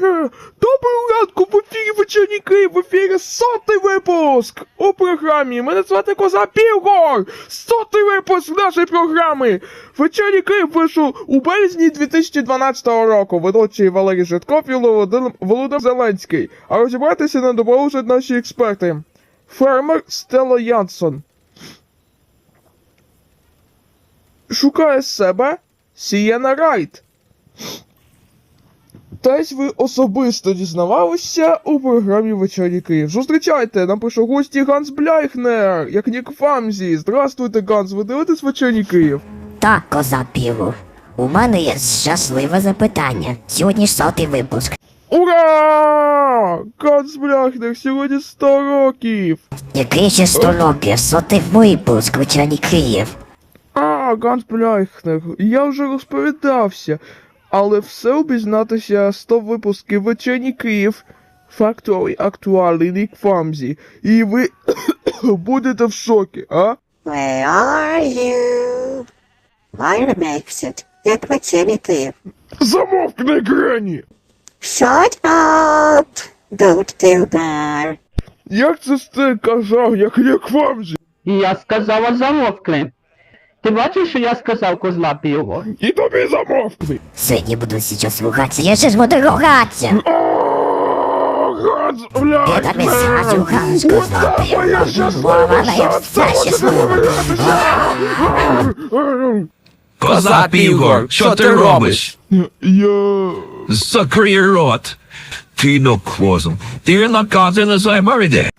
Доброго ранку, в ефірі вечірній в ефірі сотий випуск у програмі. Мене звати Коза Півгор. Сотий випуск нашої програми. Вечірній Київ вийшов у березні 2012 року. Ведучий Валерій Житков і Володимир Зеленський. А розібратися не допоможуть наші експерти. Фермер Стелла Янсон. Шукає себе Сієна Райт. Десь ви особисто дізнавалися у програмі Вечері Київ. Зустрічайте, нам прийшов гості Ганс Бляйхнер, як Нік Фамзі. Здравствуйте, Ганс, ви дивитесь Вечері Київ? Так, коза піву. У мене є щасливе запитання. Сьогодні ж сотий випуск. Ура! Ганс Бляйхнер, сьогодні 100 років! Який ще сто років, сотий випуск, вечірній Київ. А, Ганс Бляйхнер, я вже розповідався, але все обізнатися 100 випусків Вечері Київ. Фактовий актуальний Нік Фамзі. І ви будете в шокі, а? Where are you? Myra makes it. Як вечері Київ. Замовкни, Грені! Shut up! Don't do that. Як це ти казав, як Нік Фамзі? Я сказала замовкни. Ти бачиш, що я сказав козла піво? І тобі замовкни! Сьогодні буду сейчас ругатися, я ще ж буду ругатися. О, Ганс, Я блядь! тобі зраджу, Ганс, козла От піво. я щасливий, Вона я все щаслива. Коза Півгор, що ти робиш? Я... Закрий рот. Ти ну козом. Ти не займаріде.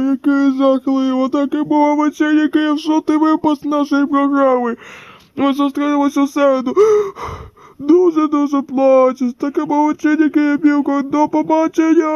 Яке жахливо, таке було вечері Київ, що ти випуск нашої програми. Ми зустрілися у середу. Дуже-дуже плачусь. Таке було яке я Білко, до побачення!